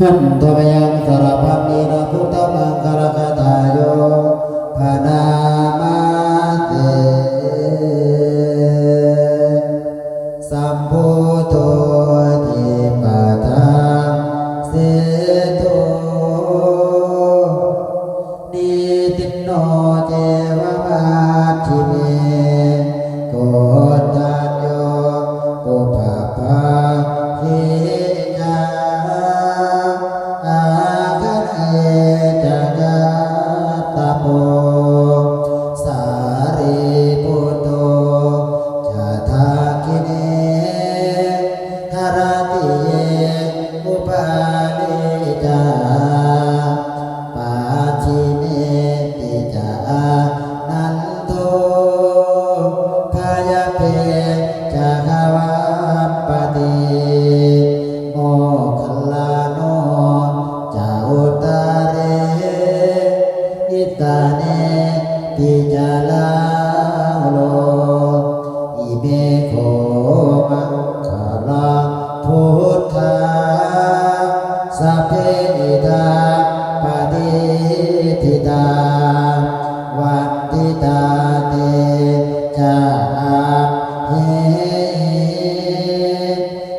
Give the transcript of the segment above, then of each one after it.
หันตมยังสารพามีนิพุทธมังคารคตาโยภานา ติเยอุปา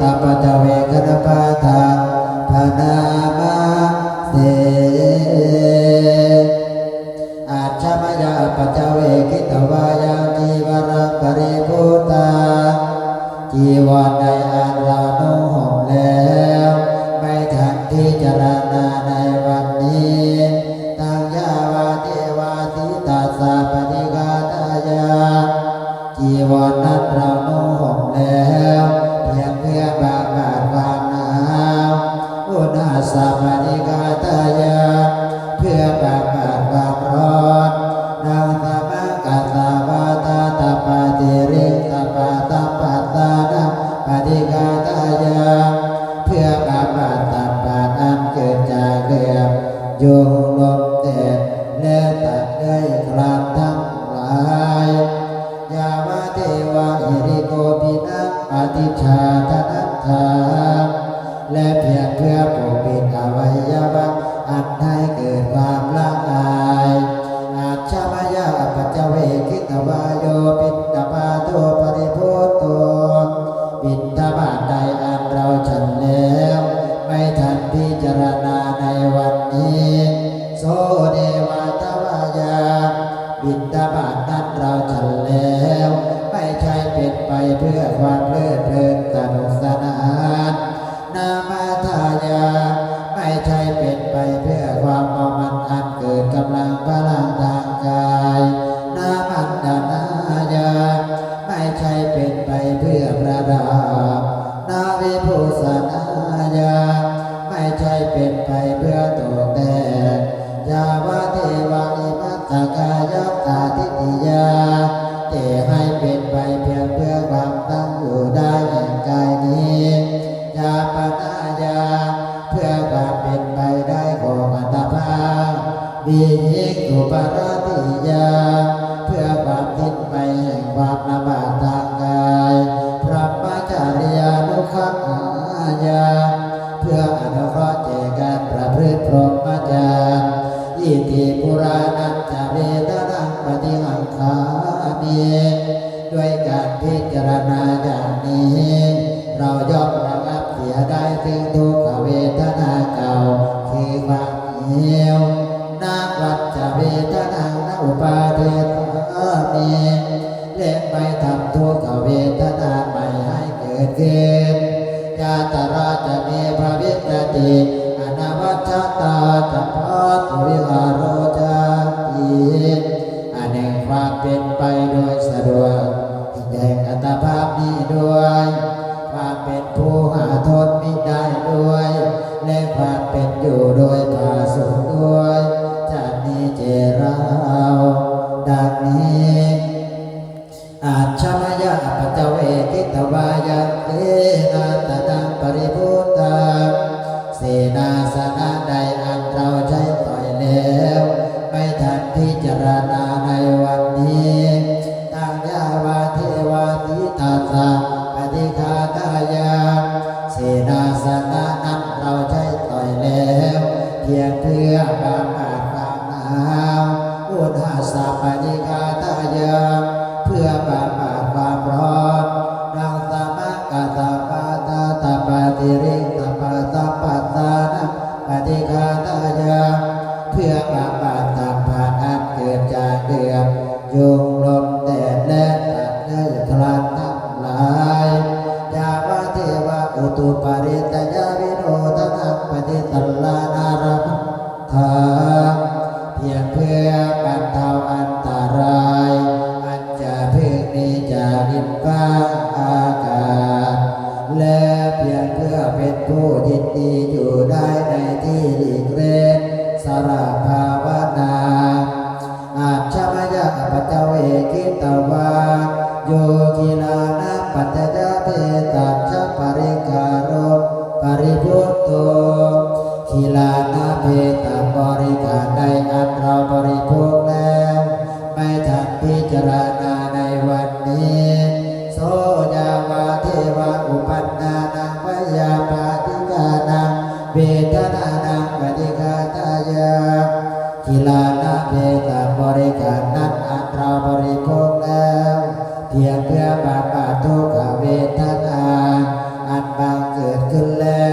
ตปะตะเวกนปาทาพนามาเสอาชมยาปะตะเวกิตวายาจีวรปริพุตาจีวรใดอันเรานุ่งห่มแล้ว ไม่ทันที่จะรา ไปเพื่อความเพลิดเพลินสนุกสนานนามาทายา ไม่ใช่เป็นไปเพื่อความมามันอันเกิดกำลังพลังทางกายนามันดานายา ไม่ใช่เป็นไปเพื่อประดา นบาตากายพระมัจารยานุขังอาญาเพื่ออนุเคราะห์แก่การประพฤติพรหมจรรย์อิติปุรานัจเวตรังปฏิหังคามีด้วยการพิจารณาอย่างนี้ เราย่อมระงับเสียได้ถึงทุกขเวทนาเก่าคือความเหี่ยวนาวัจเวทนาอุปาเทตมี เล่นไปทำทุกขเวทนาไม่ให้เกิดขึ้นญาตราจะมีพระวิตติอนาวัชตาจะพพตุวิหารโรจาตีอันหนึ่งความเป็นไปโดยสะดวกอีกแห่งอัตภาพนี้ด้วยความเป็นผู้หาทษไม่ได้ด้วยและความเป็นอยู่โดยผาสุขด้วยจากนี้เจราดังนี้ ชมายาปัจเจเวกิตวายังเตนะต จา เจเวกิตวาโยกิลานะปัจจยะเปตัชะปริการโรปริพุตโตกิลานะเปตบริการใดอันเราบริโภคแล้ว ไม่ทันพิจารณา เพตบริการนั้นอันเราบริโภคแล้วเพียงเพื่อบาปาทุกขเวทนาอันบางเกิดขึ้นแล้ว